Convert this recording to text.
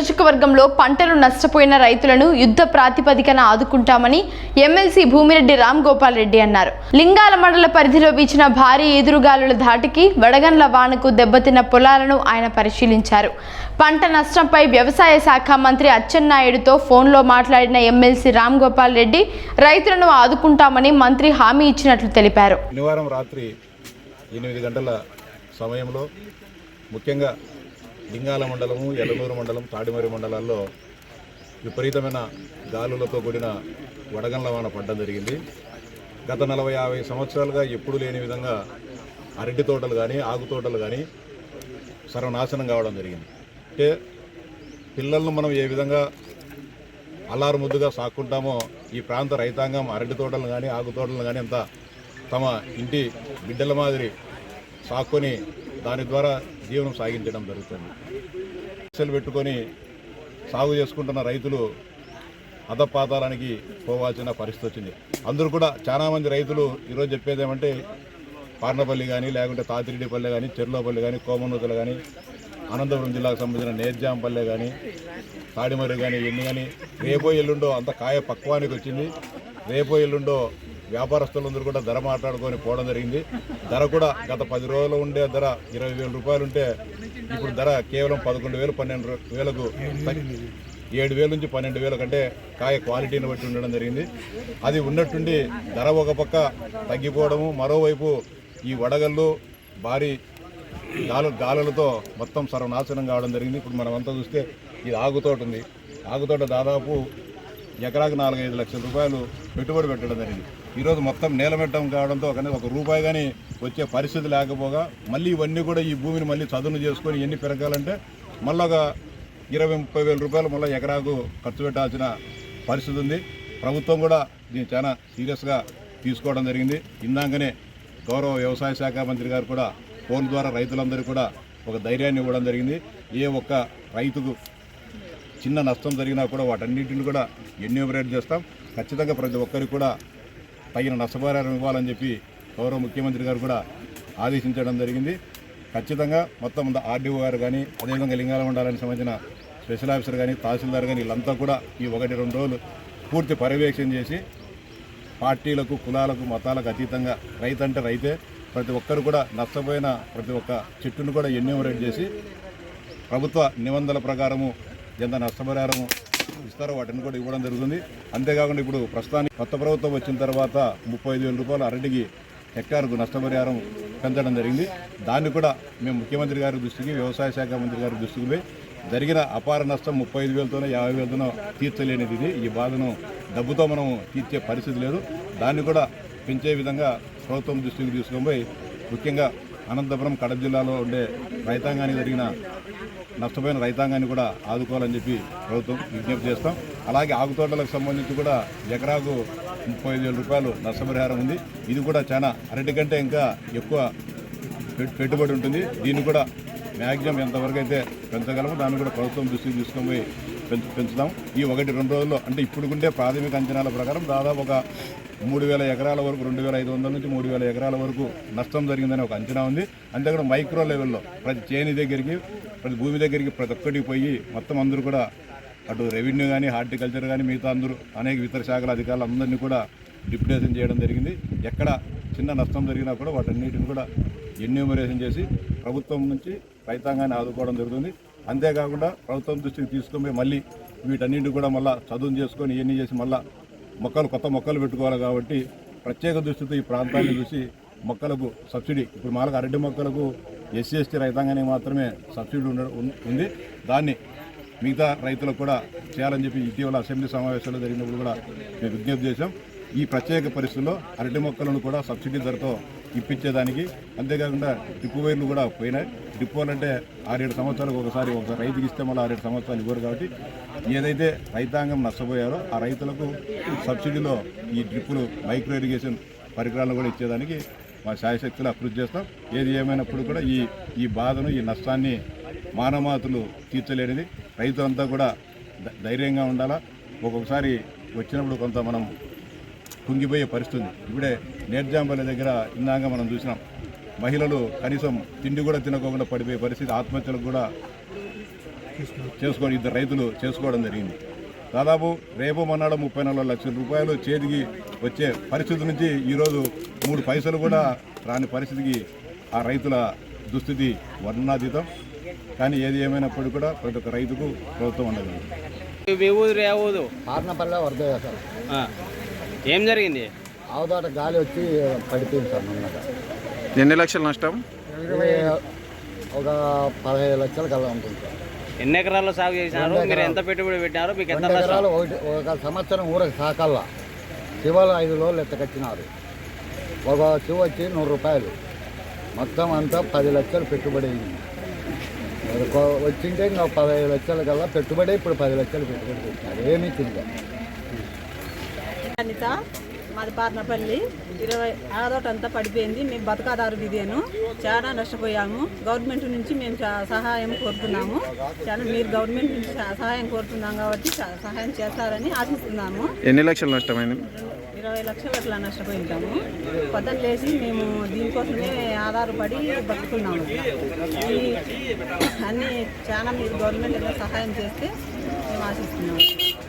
నియోజకవర్గంలో పంటలు నష్టపోయిన రైతులను యుద్ధ ప్రాతిపదికన ఆదుకుంటామని ఎమ్మెల్సీ భూమిరెడ్డి రామ్ గోపాల్ రెడ్డి అన్నారు. లింగాల మండల పరిధిలో వీచిన భారీ ఎదురుగాలుల ధాటికి వడగండ్ల వానకు దెబ్బతిన్న పొలాలను ఆయన పరిశీలించారు. పంట నష్టంపై వ్యవసాయ శాఖ మంత్రి అచ్చెన్నాయుడుతో ఫోన్లో మాట్లాడిన ఎమ్మెల్సీ రామ్ గోపాల్ రెడ్డి రైతులను ఆదుకుంటామని మంత్రి హామీ ఇచ్చినట్లు తెలిపారు. శనివారం రాత్రి ఎనిమిది గంటల సమయంలో ముఖ్యంగా లింగాల మండలము ఎల్లనూరు మండలం తాడిమరి మండలాల్లో విపరీతమైన గాలులతో కూడిన వడగండ్ల వాన పడ్డం జరిగింది. గత నలభై యాభై సంవత్సరాలుగా ఎప్పుడు లేని విధంగా అరటి తోటలు కానీ ఆకు తోటలు కానీ సర్వనాశనం కావడం జరిగింది. అంటే పిల్లలను మనం ఏ విధంగా అల్లారు ముద్దుగా సాక్కుంటామో ఈ ప్రాంత రైతాంగం అరటి తోటలను కానీ ఆకు తోటలను కానీ అంత తమ ఇంటి బిడ్డల మాదిరి సాక్కొని దాని ద్వారా జీవనం సాగించడం జరుగుతుంది. ఆశలు పెట్టుకొని సాగు చేసుకుంటున్న రైతులు అధపాతాలానికి పోవాల్సిన పరిస్థితి వచ్చింది. అందరూ కూడా చాలామంది రైతులు ఈరోజు చెప్పేది ఏమంటే పార్నపల్లి కానీ లేకుంటే తాతిరెడ్డిపల్లె కానీ చెర్లోపల్లి కానీ కోమనూతలు కానీ అనంతపురం జిల్లాకు సంబంధించిన నేర్జాంపల్లె కానీ తాడిమర్రి కానీ ఇవన్నీ కానీ రేపో ఎల్లుండో అంత కాయ పక్వానికి వచ్చింది. రేపో ఎల్లుండో వ్యాపారస్తులందరూ కూడా ధర మాట్లాడుకొని పోవడం జరిగింది. ధర కూడా గత పది రోజులు ఉండే ధర ఇరవై వేల రూపాయలు ఉంటే ఇప్పుడు ధర కేవలం పదకొండు వేలు పన్నెండు వేలకు ఏడు వేల నుంచి పన్నెండు వేల కంటే కాయ క్వాలిటీని బట్టి ఉండడం జరిగింది. అది ఉన్నట్టుండి ధర ఒక పక్క తగ్గిపోవడము మరోవైపు ఈ వడగళ్ళు భారీ గాలు గాలులతో మొత్తం సర్వనాశనం కావడం జరిగింది. ఇప్పుడు మనం అంతా చూస్తే ఇది ఆగుతోట ఉంది. ఆగుతోట దాదాపు ఎకరాకు నాలుగైదు లక్షల రూపాయలు పెట్టుబడి పెట్టడం జరిగింది. ఈరోజు మొత్తం నేలమెట్టం కావడంతో కనీసం ఒక రూపాయి కానీ వచ్చే పరిస్థితి లేకపోగా మళ్ళీ ఇవన్నీ కూడా ఈ భూమిని మళ్ళీ చదును చేసుకొని ఎన్ని పెరగాలంటే మళ్ళీ ఒక ఇరవై ముప్పై వేల రూపాయలు మళ్ళీ ఎకరాకు ఖర్చు పెట్టాల్సిన పరిస్థితి ఉంది. ప్రభుత్వం కూడా దీన్ని చాలా సీరియస్గా తీసుకోవడం జరిగింది. ఇందాకనే గౌరవ వ్యవసాయ శాఖ మంత్రి గారు కూడా ఫోన్ ద్వారా రైతులందరికీ కూడా ఒక ధైర్యాన్ని ఇవ్వడం జరిగింది. ఏ ఒక్క రైతుకు చిన్న నష్టం జరిగినా కూడా వాటన్నిటిని కూడా ఎన్యూమరేట్ చేస్తాం. ఖచ్చితంగా ప్రతి ఒక్కరికి కూడా తగిన నష్టపరిహారం ఇవ్వాలని చెప్పి గౌరవ ముఖ్యమంత్రి గారు కూడా ఆదేశించడం జరిగింది. ఖచ్చితంగా మొత్తం ఆర్డీఓ గారు కానీ అదేవిధంగా లింగాల మండలానికి సంబంధించిన స్పెషల్ ఆఫీసర్ కానీ తహసీల్దార్ కానీ వీళ్ళంతా కూడా ఈ ఒకటి రెండు రోజులు పూర్తి పర్యవేక్షణ చేసి పార్టీలకు కులాలకు మతాలకు అతీతంగా రైతు అంటే రైతే ప్రతి ఒక్కరు కూడా నష్టపోయిన ప్రతి ఒక్క చెట్టును కూడా ఎన్యూమరేట్ చేసి ప్రభుత్వ నిబంధనల ప్రకారము ఎంత నష్టపరిహారము ఇస్తారో వాటిని కూడా ఇవ్వడం జరుగుతుంది. అంతేకాకుండా ఇప్పుడు ప్రస్తుతానికి కొత్త ప్రభుత్వం వచ్చిన తర్వాత ముప్పై ఐదు వేల రూపాయలు అరటికి హెక్టార్కు నష్టపరిహారం పెంచడం జరిగింది. దాన్ని కూడా మేము ముఖ్యమంత్రి గారి దృష్టికి వ్యవసాయ శాఖ మంత్రి గారి దృష్టికి జరిగిన అపార నష్టం ముప్పై ఐదు వేలతోనో యాభై వేలతోనో తీర్చలేనిది ఇది. ఈ బాధను డబ్బుతో మనం తీర్చే పరిస్థితి లేదు. దాన్ని కూడా పెంచే విధంగా ప్రభుత్వం దృష్టికి తీసుకొని ముఖ్యంగా అనంతపురం కడప జిల్లాలో ఉండే రైతాంగానికి జరిగిన నష్టపోయిన రైతాంగాన్ని కూడా ఆదుకోవాలని చెప్పి ప్రభుత్వం విజ్ఞప్తి చేస్తాం. అలాగే ఆకుతోటలకు సంబంధించి కూడా ఎకరాకు ముప్పై ఐదు వేల రూపాయలు నష్టపరిహారం ఉంది. ఇది కూడా చాలా అరటి కంటే ఇంకా ఎక్కువ పెట్- పెట్టుబడి ఉంటుంది. దీన్ని కూడా మ్యాక్సిమం ఎంతవరకు అయితే పెంచగలము దాన్ని కూడా ప్రభుత్వం దృష్టికి తీసుకొని పెంచు పెంచుతాం ఈ ఒకటి రెండు రోజుల్లో అంటే ఇప్పుడు ఉండే ప్రాథమిక అంచనాల ప్రకారం దాదాపు ఒక మూడు వేల ఎకరాల వరకు రెండు వేల ఐదు వందల నుంచి మూడు వేల ఎకరాల వరకు నష్టం జరిగిందని ఒక అంచనా ఉంది. అంతేకాదు మైక్రో లెవెల్లో ప్రతి చేని దగ్గరికి ప్రతి భూమి దగ్గరికి ప్రతి ఒక్కటికి పోయి మొత్తం అందరూ కూడా అటు రెవెన్యూ కానీ హార్టికల్చర్ కానీ మిగతా అందరూ అనేక ఇతర శాఖల అధికారులు అందరినీ కూడా డిప్యుటేషన్ చేయడం జరిగింది. ఎక్కడ చిన్న నష్టం జరిగినా కూడా వాటన్నిటిని కూడా ఎన్యూమరేషన్ చేసి ప్రభుత్వం నుంచి రైతాంగాన్ని ఆదుకోవడం జరుగుతుంది. అంతేకాకుండా ప్రభుత్వం దృష్టికి తీసుకొని మళ్ళీ వీటన్నింటి కూడా మళ్ళీ చదువు చేసుకొని ఇవన్నీ చేసి మళ్ళీ మొక్కలు కొత్త మొక్కలు పెట్టుకోవాలి కాబట్టి ప్రత్యేక దృష్టితో ఈ ప్రాంతాన్ని చూసి మొక్కలకు సబ్సిడీ ఇప్పుడు మాలకు అరటి మొక్కలకు ఎస్సీ ఎస్టీ రైతాంగానికి మాత్రమే సబ్సిడీ ఉండ ఉంది. దాన్ని మిగతా రైతులకు కూడా చేయాలని చెప్పి ఇటీవల అసెంబ్లీ సమావేశాలు జరిగినప్పుడు కూడా మేము విజ్ఞప్తి చేశాం. ఈ ప్రత్యేక పరిస్థితుల్లో అరటి మొక్కలను కూడా సబ్సిడీ ధరతో ఇప్పించేదానికి. అంతేకాకుండా డిప్పు వైర్లు కూడా పోయినాయి. డిపోలు అంటే ఆరేడు సంవత్సరాలకు ఒకసారి ఒక రైతుకి ఇస్తే మళ్ళీ ఆరేడు సంవత్సరాలు ఇవ్వరు కాబట్టి ఏదైతే రైతాంగం నష్టపోయారో ఆ రైతులకు సబ్సిడీలో ఈ డ్రిప్పులు మైక్రో ఇరిగేషన్ పరికరాలను కూడా ఇచ్చేదానికి మా శాయశక్తులు కృషి చేస్తాం. ఏది ఏమైనప్పుడు కూడా ఈ ఈ బాధను ఈ నష్టాన్ని మానమాతులు తీర్చలేనిది. రైతులంతా కూడా ధైర్యంగా ఉండాలా? ఒక్కొక్కసారి వచ్చినప్పుడు కొంత మనం కుంగిపోయే పరిస్థితి ఇప్పుడే నేర్జాంపల్లి దగ్గర ఇందాక మనం చూసినాం. మహిళలు కనీసం తిండి కూడా తినకోకుండా పడిపోయే పరిస్థితి ఆత్మహత్యలకు కూడా చేసుకోవడం ఇద్దరు రైతులు చేసుకోవడం జరిగింది. దాదాపు రేపు మొన్నాడు ముప్పై నాలుగు లక్షల రూపాయలు చేతికి వచ్చే పరిస్థితి నుంచి ఈరోజు మూడు పైసలు కూడా రాని పరిస్థితికి ఆ రైతుల దుస్థితి వర్ణాతీతం. కానీ ఏది ఏమైనప్పటికీ కూడా ప్రతి ఒక్క రైతుకు ప్రభుత్వం ఉండదు ఏ జరిగింది? ఆవుదాట గాలి వచ్చి పడిపోయింది సార్ ఎన్ని లక్షల నష్టం? ఒక పదహైదు లక్షలు కల్లా ఉంటుంది సార్. ఎన్ని ఎకరాల్లో సాగు చేసినారు? మీరు ఎంత పెట్టుబడి పెట్టినారు? మీకు ఎంత రెండు ఎకరాలు ఒకటి ఒక సంవత్సరం ఊరకు సాకల్లా. శివలు ఐదు రోజులు ఎత్తకొచ్చినారు ఒక శివ వచ్చి నూరు రూపాయలు. మొత్తం అంతా పది లక్షలు పెట్టుబడి అయింది. వచ్చింటే ఇంకా పదహైదు లక్షల కల్లా పెట్టుబడి ఇప్పుడు పది లక్షలు పెట్టుబడి పెట్టినారు. ఏమీ తిరిగా అనిత మాది పార్నపల్లి. ఇరవై ఆదోట అంతా పడిపోయింది. మేము బతకాదారు ఇదేను చాలా నష్టపోయాము. గవర్నమెంట్ నుంచి మేము చా- సహాయం కోరుతున్నాము. చాలా మీరు గవర్నమెంట్ నుంచి సహా- సహాయం కోరుతున్నాం కాబట్టి సహా- సహాయం చేస్తారని ఆశిస్తున్నాము. ఎన్ని లక్షల నష్టమైంది? ఇరవై లక్షలు అట్లా నష్టపోయింటాము. పొద్దున లేచి మేము దీనికోసమే ఆధారపడి బతుకున్నాము అన్ని చాలా మీరు గవర్నమెంట్ సహాయం చేస్తే మేము ఆశిస్తున్నాము.